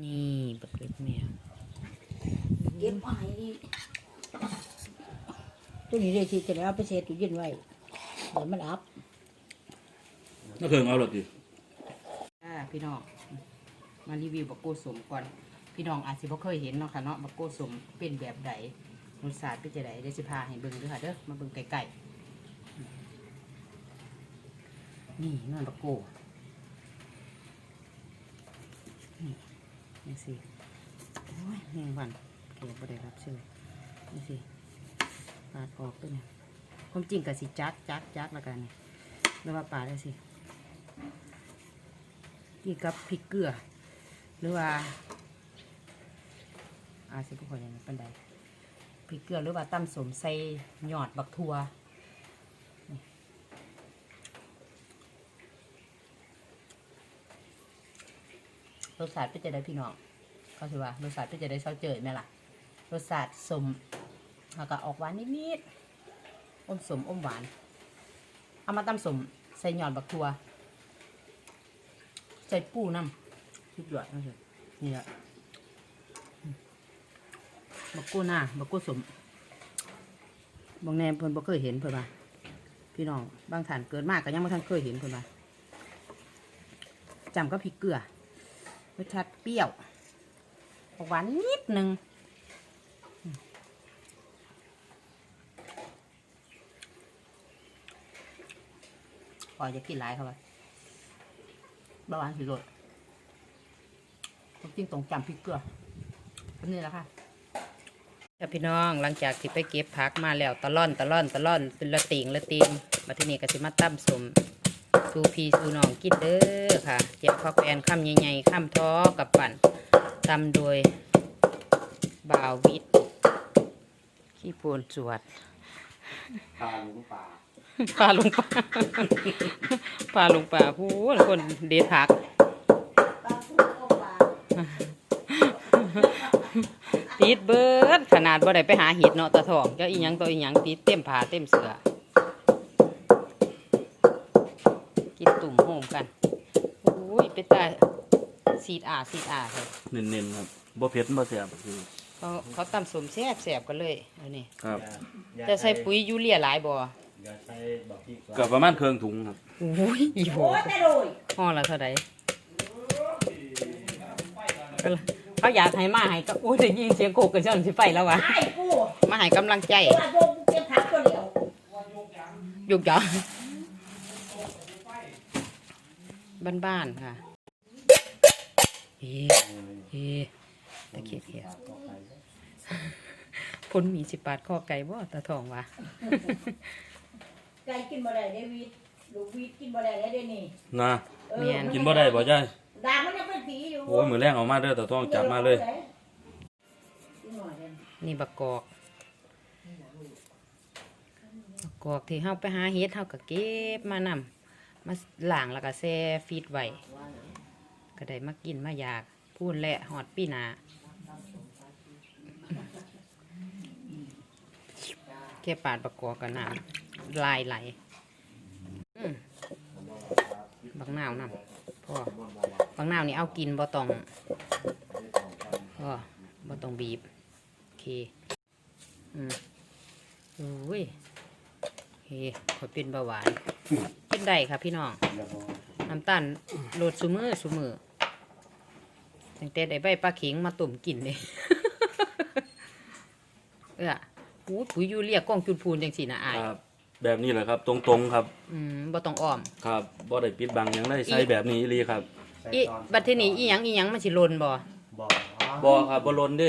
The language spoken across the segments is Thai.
นี่บักเล็ดแมวเก็บไว้ตัวนี้เลยที่จะได้เอาไปเช็ดตู้เย็นไว้เดี๋ยวมันอับก็เพิ่งเอาหรอกดิอ่าพี่น้องมารีวิวบักโกสมก่อน พี่น้องอาจสิบ่เคยเห็นเนาะค่ะเนาะบักโกสมเป็นแบบใดรสชาติเป็นจะไดเดี๋ยวสิพาให้เบิ่งเด้วยค่ะเด้อมาเบิ่งไกลๆนี่นั่นบักโก นี่สิโอ้ยแมงวันเกี่ยวบ่ได้รับเชิญนี่สิปาดออกด้วยเนี่ยความจริงก็สิจักจักจักล้วกันเนี่ยแล้วว่าปาดได้สิกี่กับพริกเกลือ หรือว่าอาสิบุคคลอย่างนี้ปันใดพริกเกลือหรือว่าตำสมใส่หยอดบักทัว รสชาติเป็นจะได้พี่น้องเขาถือว่ารสชาติเป็นจะได้เศร้าเจอไหมล่ะรสชาติสมแล้วก็ออกหวานนิดๆอมสมอมหวาน เอามาตำสมใส่หยอดบักทัวใส่ปูน้ำสุดยอดนะเอะนี่แหละบักกู้หน้าบักกู้สมบางแนมเพิ่นบ่เคยเห็นเพิ่นว่าพี่น้องบางท่านเกิดมากก็ยังบ่ทันเคยเห็นเพิ่นว่าจำก็พริกเกลือ รสชาติเปรี้ยว หวานนิดนึงพอจะกินหลายเขาว่าเบาหวานสิลดจริงตรงจำพริกเกลือนนี้แหละค่ะจ้าพี่น้องหลังจากที่ไปเก็บผักมาแล้วตะล่อนตะล่อนตะล่อนเป็นละติงละติงมาที่นี่ก็สิมาตั้มสม สูพีสูน้องกินเด้อค่ะ เจ็บข้าวแกนข้ามใหญ่ๆข้ามท้อกับปั่นตำโดยบ่าววิทย์ขี้โพนสวดปลาลุงปลาพาลงป่าพาลงป่าพูดคนเดทผักปลาฟูก็ปลาติดเบิดขนาดบ่ได้ไปหาเห็ดเนาะตะทองเจ้าอีหยังตัวอีหยังติดเต็มผ้าเต็มเสือกินตุ่ มโฮมกันอุ้ยเป็นตาสีดอาสีดอาเลยเน้นๆครับบ่เผ็ดบ่แซ่บคือเขาเขาตำสมแซ่บแซ่บกันเลยเอานี่ครับจะใส่ปุ๋ยยูเรียหลายบ่อย่าใส่บักพริกก่อนก็ประมาณเครื่องถุงครับอุ้ยอีโหโอ้ยแต่โดยห่อละเท่าใดเขาอยากให้มาให้ก็อุ้ยได้ยินเสียงโกกกันช่อนสิไปแล้ววะไอ้กูมาให้กำลังใจว่าโดนกูเก็บผักตัวเดียวยุกยา บ้านๆค่ะเฮ้เฮ้ตะเคียนเขียพ้นมีสิบบาทข้อไก่บ่ตาทองวะไก่กินบ่ได้เดวิดลูกวิดกินบ่ได้แล้วเดี๋ยวนี้นะเออแม่นกินบ่ได้บ่ยายดางมันยังเป็นผีอยู่โอ้ยมื้อแรงเอามาเด้อตาท้องจับมาเลยกินหน่อยเดียวนี่บักกอกบักกอกที่เฮาไปหาเฮ็ดเฮาก็เก็บมานำ มาล้างแล้วก็แช่ฟีดไว้ก็ได้มากินมาอยากพูนและหอดปีนาแค่ปาดบักกอกกับน้ำลายไหลอืมบักนาวนำพ่อบักนาวนี่เอากินบ่ต้องพ่อบ่ต้องบีบโอเคอืมโอ้ยโอเคขอเป็นเบาหวาน กินได้ค่ะพี่น้องน้ำตาลโหลดซุมือซุมือตั้งแต่ได้ใบปลาเข็งมาตุ่มกินเลยเออหูปุ๋ยยูเรียกล้องจุดพูนจังสีนะอายครับ แบบนี้แหละครับ ตรงๆครับ อืมบ่ต้องอ้อม ครับบ่ได้ปิดบังหยังได้ใส่แบบนี้อีหลีครับใส่อีตอนบัดทีนี้อีหยังอีหยังมันสิหลนบ่บอกบ่ครับบ่ลนเด้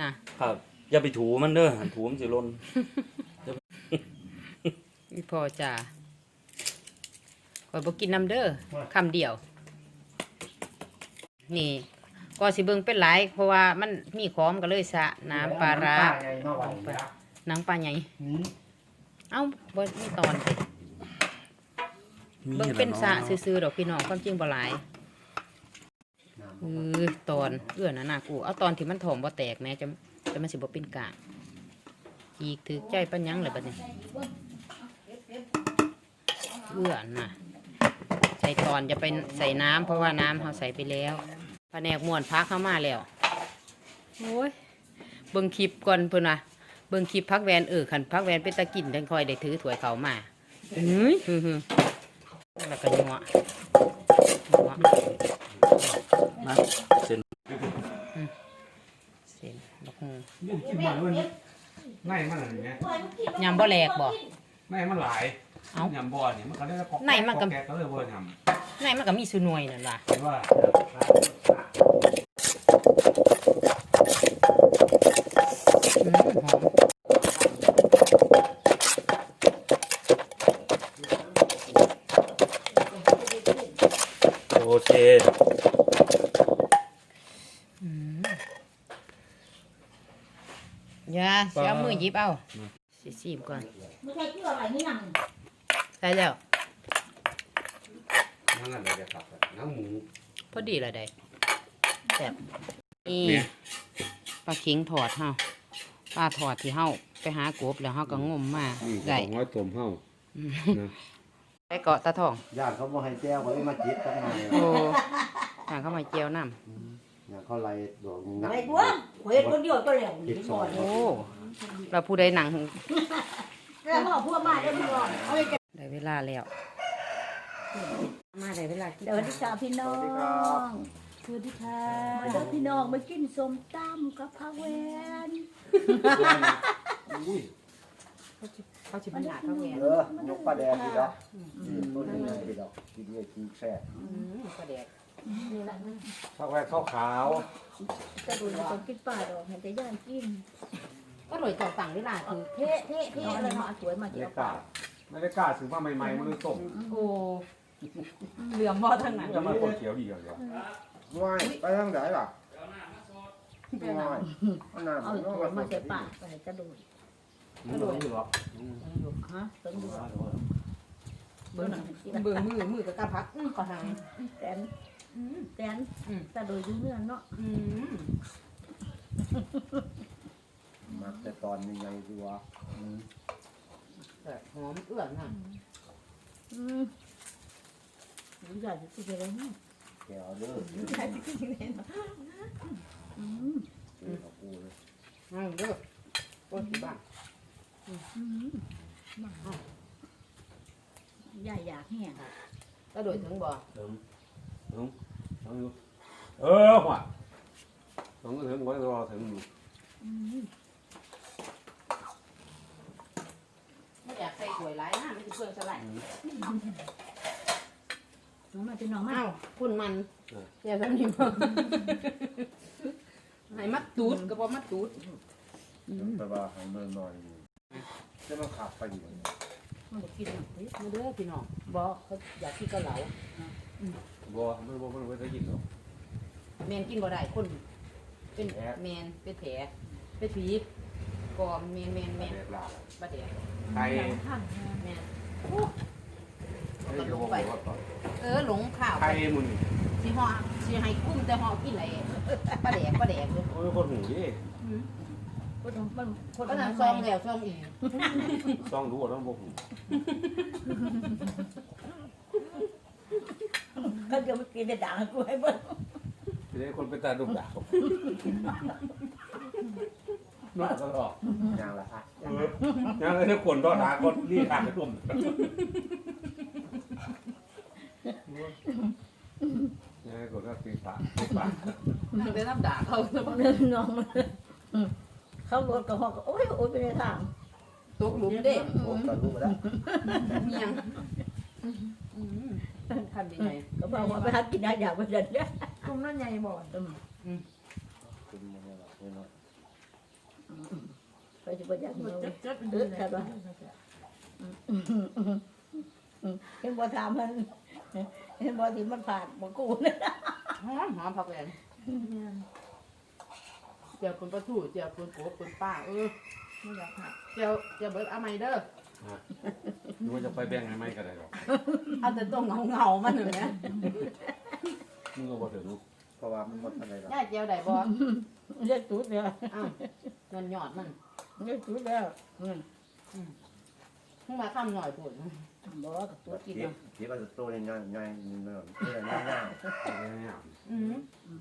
น่ะครับ อย่าไปถูมันเด้อหันถูมันสิลนอีพ่อจ้า ข่อยบ่กินน้ำเด้อคำเดียว นี่ก็สิเบิ่งเป็นหลาย เพราะว่ามันมีของก็เลยสะน้ำปลาร้าไงมาไหวนะหนังปลาใหญ่นี่เอ้าบ่มีตอนสิเบิ่งเป็นสะซื่อๆดอกพี่น้องความจริงบ่หลายเออตอนเอื้อน่ะน่ากูเอาตอนที่มันถ่อมบ่แตกแม้จะจะมันสิบ่เป็นกากอีกถือใจปัญญังเลยบัดนี้เอื้อน่ะ ใส่ตอนจะไปใส่น้ำเพราะว่าน้ำเราใส่ไปแล้วแผนกม่วนพักเข้ามาแล้วโอ้ยเบิ่งคลิปก่อนเพิ่นน่ะเบิ่งคลิปพักแวนเออคันพักแวนเป็นตะกินจังค่อยได้ถือถ้วยเขาวมาเฮ้ยฮึ่มๆแล้วก็ยัวยัวนะเส้นเส้นบักฮูยิ่งกินมันมันง่ายมันอะไรเงี้ยยำบ่แหลกบ่ง่ายมันหลาย เอ้า ยำบ่อนี่มันก็ได้กอกไหนมันก็ แกก็เลยบ่ยในมันก็มีสุนวยนั่นล่ะำเห็นว่าอืมหอมโอเคอืมอย่าสิเอามือหยิบเอาสิซีมก่อน ไม่ใช่เกลืออะไรนี่นั่ง ได้แล้ว นั่นอะไรจะตับน้ำหมูพอดีและได้แซ่บนี่เนี่ยปลาเข็งถอดเฮาปลาถอดที่เฮาไปหากบแล้วเฮาก็งมมานี่ได้ของร้อยตัวเฮาอืมนะไปเกาะตาทอง ญาติเขาบ่ให้แจ้วก็เลยมาจิตตั้งนานโอ้ทางเข้ามาเจียวน้อยากเขาไล่ดอกหนักอะไรกูเฮ้ยคนเดียวก็แล้วนี่ก่อนำโอ้เราผู้ใดหนัง แล้วพ่อพวกมาได้พี่ก่อนเอาไป ได้เวลาแล้ว มาได้เวลากินเดี๋ยวดีค่ะพี่น้องสวัสดีค่ะมาเด้อพี่น้องมากินส้มตำกับข้าวแวนเขาชิมหนาเขาแหวนเออยกปลาแดงดีดอกนี่ต้นนี้ดีดอกกินเนี่ยกินแซ่บกระเดกข้าวแว่ข้าวขาวจะดูต้องกินปลาดอกเห็นแต่ย่างกินก็โดยต่อต่างเวลาคือเทะเทะเทะอะไรเนาะสวยมาไม่เกี่ยได้วกล้า ไม่ได้กล้าซื้อมาใหม่ๆมันเลยต้มโอ้เหลือมบ่ทางนั้นจะมาคนเขียวดีอย่างเดียวง่ายไปทางไหนล่ะง่ายอันนั้นเอาน้องสวยมามาเสร็ใส่จปากไปจะดูมันเหลืออยู่หรอกฮะเติมดูเบิ่งเบิ่งมือมือกับกระพักอื้อขอทางแตนแตนจะดูยุ่งเนื้อเนาะอืมมาแต่ตอนยังไงดีวะ หอมเอื้อนน่ะอืมรู้จักจะกินอะไรเนี่ยแกเอาเด้อรู้จักจะกินอะไรเนาะอืมเออเอากูเลยอืมเด้อโอ้ยสิบ้าอืมใหญ่อยากแห้งก็โดยถึงบ่ถึงถึงถึงอยู่เออหัวถึงก็ถึงก็รอถึงอยู่อืม ไม่ อยากใส่ถ้วยหลายนะไม่ใช่เพื่อนสลายน้องมาเป็นน้องมาอ้าวคุณมันอย่าทำนี่บ่ให้มัดตูดก็บ่มัดตูดแต่ว่าให้เบิ่งหน่อยจะมาขับไปอยู่มันบอกกินหนังเฮ้ยมาเด้อพี่น้องบ่เขาอยากกินเกาเหลาบ่ไม่บ่ไม่ได้กินหรอกแมนกินบ่ได้คน เป็นแผลแมนเป็นแผลเป็นผี กอมแมนแมนแมนแดกลาบ่เดกไก่ข้างแมนไก่ก็บอกว่าต่อเเออหลงข่าวไก่มึงสิห่อสิให้กุ้มแต่ห่อกินอะไรบ่เดกบ่เดกเลยโอ้ยคนหูดิคนมันคนก็นั้นั่นนซซอองงแล้วซองอีกซองดูว่าต้องบอกหูก็จะมากินในด่างกูให้เบิ้งทีนี้คนเป็นตาดุดาบ น่าจะหรอกยางละอะเออยังไงถ้าคนรอดหาก็รีบทางไปร่วมยังไงคนก็ตีปากตีปากเดี๋ยวน้ำด่าเขาเดินน้องมันเข้ารถกับหอกโอ้ยโอ้ยไปในทางตกหลุมเด้โอ้ก็รู้มาแล้วเมียงทำยังไงก็บอกว่าไปหากินได้อยากไปเดินเนี่ยกลุ่มนั่นใหญ่บ่กินมาแล้วไม่น้อย ไปจะไปอยากเงินจัดจัดเออใช่ป่ะเห็นบ่ถามมันเห็นบ่ที่มันผ่านบ่กูนี่ยหอมหอมผักแหวนเจียวคนประทูเจียวคนโกบคนป้าเออไม่อยากหักเจียวเจียวเบิร์ดเอาไหมเด้อนึกว่าจะไปแบ่งให้ไม่ก็ได้หรอกเอาแต่ตัวเงาเงามันหนึ่งนะมึงก็บอกถึงเพ ราะว่ามันหมดอะไรแล้วย่าเจียวได้บ่เรียกตูดเนี่ยอ้าวเงินหยอดมันเรียกตูดแล้วอืมหูมึงมาข้ามหน่อยพูดบอกว่ากับตัวกินเก็บเนาะเก็บว่าจะโตยังไงไงเนาะเรื่องง่ายเนี่ยอืม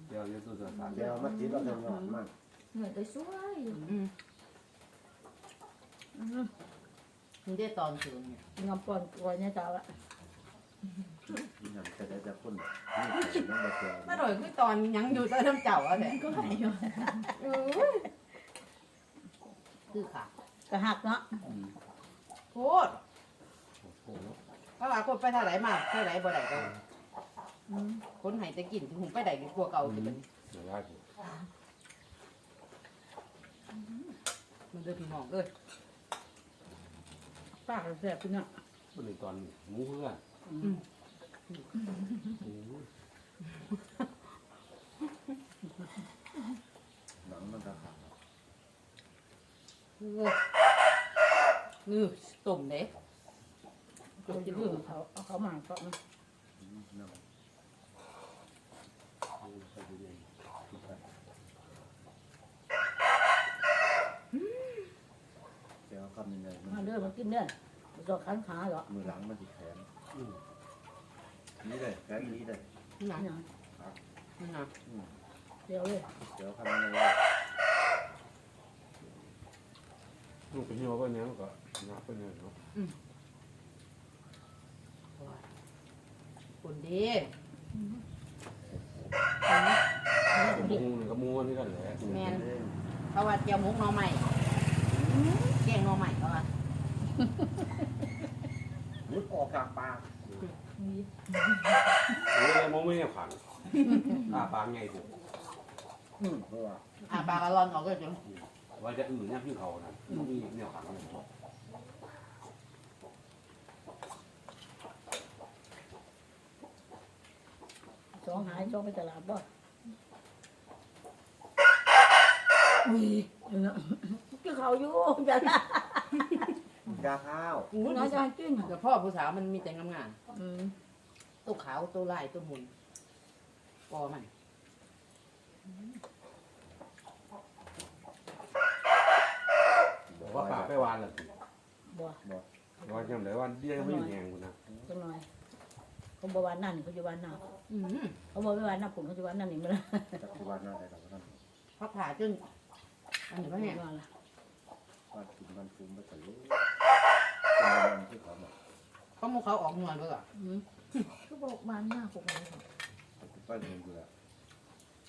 เดี๋ยวเดี๋ยวตัวสารๆเดี๋ยวมาติดเราจะหยอดมันเหนื่อยแต่ช่วยอืมมึงได้ตอนคืนเนี่ยงำปอนกลัวเนี่ยจ้าละ นี่นำจะได้จะพ่นนี่เป็นน้ำแบบเดียวมาโดยคือตอนยังอยู่ใต้น้ำเจ้าอะแหละก็หายอยู่เออคือค่ะกระหักเนาะโคตรเพราะว่าคนไปเท่าไหร่มาเท่าไหร่บ่ได้ก็คนใหายจะกินถึงหุงไปได้ดีกว่าเก่าที่มันเดี๋ยวได้สิมันเดือดพี่น้องเอ้ยปากแสบพี่เนาะเป็นตอนหมูเพื่อน หนังมันจะขาดเออเออตุ่มเด้ตัวจะพึ่งเขาเอาเขามาก็นะน้ำเดี๋ยวคำยังไงมาเด้อมากินเด้อจอขันขาเหรอมือหลังมันติดแขน นี่เลยแขนนี้เลยนี่นะเนี่ยนี่นะเดี๋ยวเลยเดี๋ยวคำยังไงลูกไปเที่ยวก็เนี้ยก็นับไปเนี่ยเนาะคนดีมูนี่ก็มูนี่กันแหละแมนเพราะว่าเจียวมุกหน่อใหม่แกงหน่อใหม่เพราะว่าลุดออกจากปาก เฮ้ยมูไม่เนี่ยขังอ่าปางไงถูกอืมเพราะว่าอ่าปลากระลอนเขาก็จะว่าจะอื่นเนี่ยพี่เขานะมันมีเนี่ยขังอะไรสองหายสองไปตลาดบ่อุ้ยเนาะกินเขาอยู่จ้ะ ยาข้าวน้อยจะกินแต่พ่อผู้สาวมันมีแต่งงานอืมๆตัวขาวตัวลายตัวมุนปอมันว่าปากไปวานเลยบ่ว่าจังเลยวันเดียวไม่อยู่แหงกูนะจังหน่อยเขาบอกว่านั่นเขาจะว่านั่นอืมเขาบอกว่านั่นผมเขาจะว่านั่นนี่มั้ยจากที่บ้านน่าจะกับท่านพับผ่าจนอันนี้ก็แห้งว่าล่ะ บ้านกินบ้านฟุ้งบ้านตะลุเป็นวันที่เขาบอกเขาโมเขาออกหน่วยด้วยอะอืมก็บอกมันหน้าปกมันไปเงินอยู่แล้ว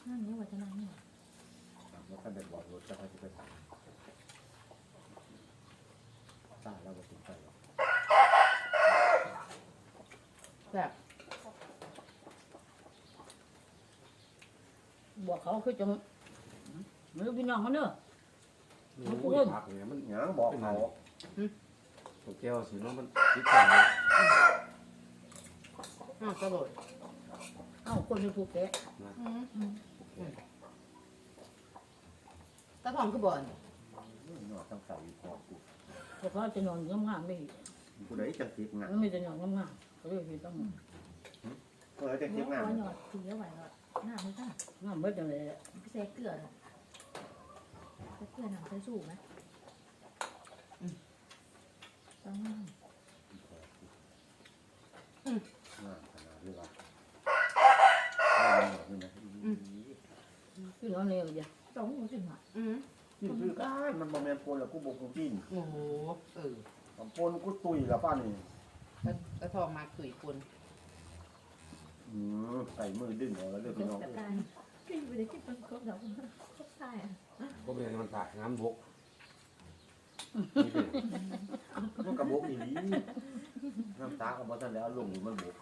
นั่นนี่วัฒนาเนี่ยแล้วท่านเด็กบอกรถจะไปจะไปตัดตาเราก็ถึงไปหรอกแบบบอกเขาคือจังมันพี่น้องเขาเนอะ ผักเนี่ยมันหยังบอกเขาตัวแก้วสิเนาะมันติดกันเลยอ้าวกระโดดเอ้าคนที่ถูกแกะตะทองคือบ่อนหนอดต้องใส่อยู่พอกูเพราะเขาจะนอนงามๆไม่กูได้จังติดงานมันไม่จะนอนงามๆเขาเลยต้องกูได้จังติเนื้ดองานหยอดถือเอาไว้หน่อยหน้าไม่ได้งามเบิดจังเลยพี่แซ่เกลือ เลยแซ่เกลือหนังใส่สูงไหมต้องงานขนาดนี้วะไม่หมดเลยนะพี่น้องเนี่ยอย่าต้องหูจริงอะอืมกินคือการมันบ่แม่นปนแล้วกูบอกกูกินโอ้โหเออปนกูตุยแล้วป้านี่ตะตะทองมาตุ๋ยคนอืมใส่มือดึงเอาแล้วเรื่องพี่น้องแต่การกินไปได้กินเป็นครบดอกครบใช่อะ ก็เป็นมันตายน้ำบกมันกระบอกอีหลีน้ำตาก็บ่ทันแล้วลงอยู่มันบก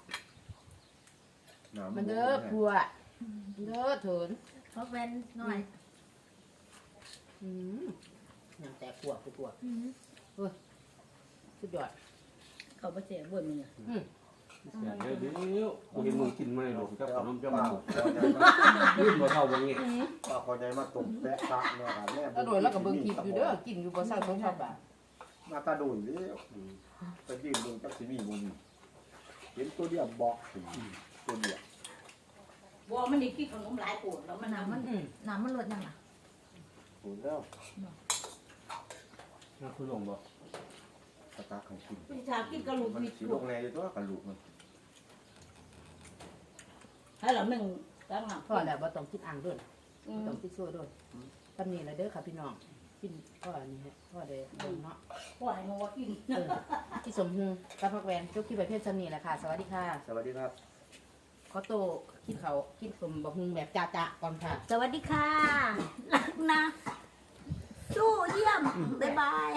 น้ำมันเด้อพัวเด้อเถินเพราะเป็นหน่อยอืมน้ำแต่ขวบขวบอืมสุดยอดเขาไปเสียบ่นมันเนี่ย เดี๋ยวเดี๋ยวกูเห็นมึงกินมาเลยหลงกับขนมเจ้าป้ามันพอใจมายืดมาเท่าบางงี้ป้าพอใจมาตุ่มแปะตะเนี่ยค่ะแม่แล้วโดยแล้วก็เบิ่งคลิปอยู่เด้อกินอยู่บ่เศร้าสองชอบแบบมาตาโดยเด้อไปยืนเบิ่งจักสิมีบ่มีเห็นตัวเดียวบอกสิตัวเดียวบ่มันนี่กินขนมหลายปวดแล้วมันน้ำมันอืมน้ำมันลดยังอะถูกแล้วน่าคุยลงบ่ ไป ระตาขังกิน พี่ ชากินกระลูกมันมีสีลูลกงแรงอยู่ตัวกระลูกมันให้เราหนึ่งตั้งหนักพ่อแล้วบ่ต้องคิดอ่างด้วยอืบ่มต้องคิดซั่วด้วยตำนี้ละเด้อค่ะพี่น้องกินพ่ออันนี้ฮะพ่อได้เบิ่งเนาะปล่อยมัวกิน เออที่สมฮูกับพักแวนจุกที่ประเภทสำนีแหละค่ะ สวัสดีค่ะ สวัสดีครับ ขอโตวกินเขาวกินสมบักฮุงแบบจ้าๆก่อนค่ะ สวัสดีค่ะ รักนะ สู้เยี่ยม บ๊ายบาย